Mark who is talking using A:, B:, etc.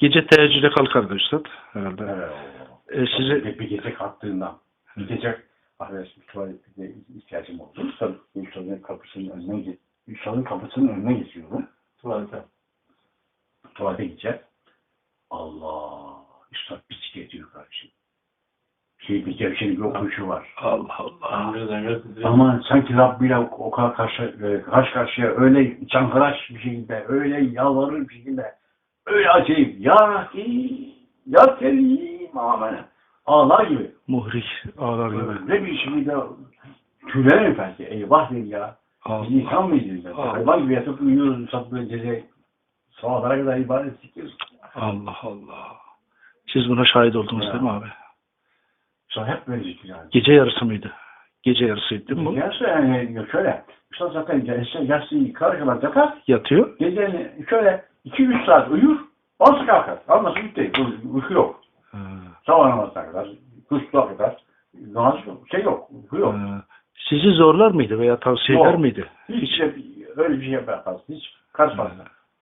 A: Gece teheccüde kalkardı üstad herhalde.
B: Evet.
A: E, sizi
B: Bir, bir gece kalktığında bir gece affedersin tuvalete ihtiyacım oldu. Üstad, üstadın kapısının önüne Üstadın kapısının önüne geçiyorum.
C: Tuvalete.
B: Tuvalete gideceğim. Allah! Üstad bisiklet diyor kardeşim. Şey bir gevşelik yokuşu var.
A: Allah Allah.
B: Ama sanki Rabbiyle o kadar karşı, e, karşı karşıya öyle çankıraş bir şekilde, öyle yalvarır bir şekilde, öyle acayip. Ya Rahim, Ya Kerim amen. Ağlar gibi.
A: Muhrik ağlar gibi.
B: Öyle bir şekilde tüylerim belki. Eyvah dedi ya. Biz insan?
A: Allah.
B: Hayvan gibi yatıp uyuyoruz, böyle gece sabahlara kadar ibadet sikiyoruz.
A: Allah Allah. Siz buna şahit oldunuz
B: Ya.
A: değil mi abi?
B: Sonra hep böyle yani.
A: Gece yarısı mıydı? Gece yarısıydı değil mi bu?
B: Gerçi yani şöyle, işte zaten gelse yatsı yukarı kadar yatar,
A: Yatıyor.
B: Gece şöyle 2-3 saat uyur, nasıl kalkar? Bitti. Uy- Uyku yok.
A: Ha,
B: Sabah namazına kadar, kuşluğa kadar. Namaz. Şey yok. Uyku yok.
A: ha. Sizi zorlar mıydı veya tavsiye eder miydi?
B: Hiç, de öyle bir şey yapamaz. Hiç karışmaz.
A: Ha.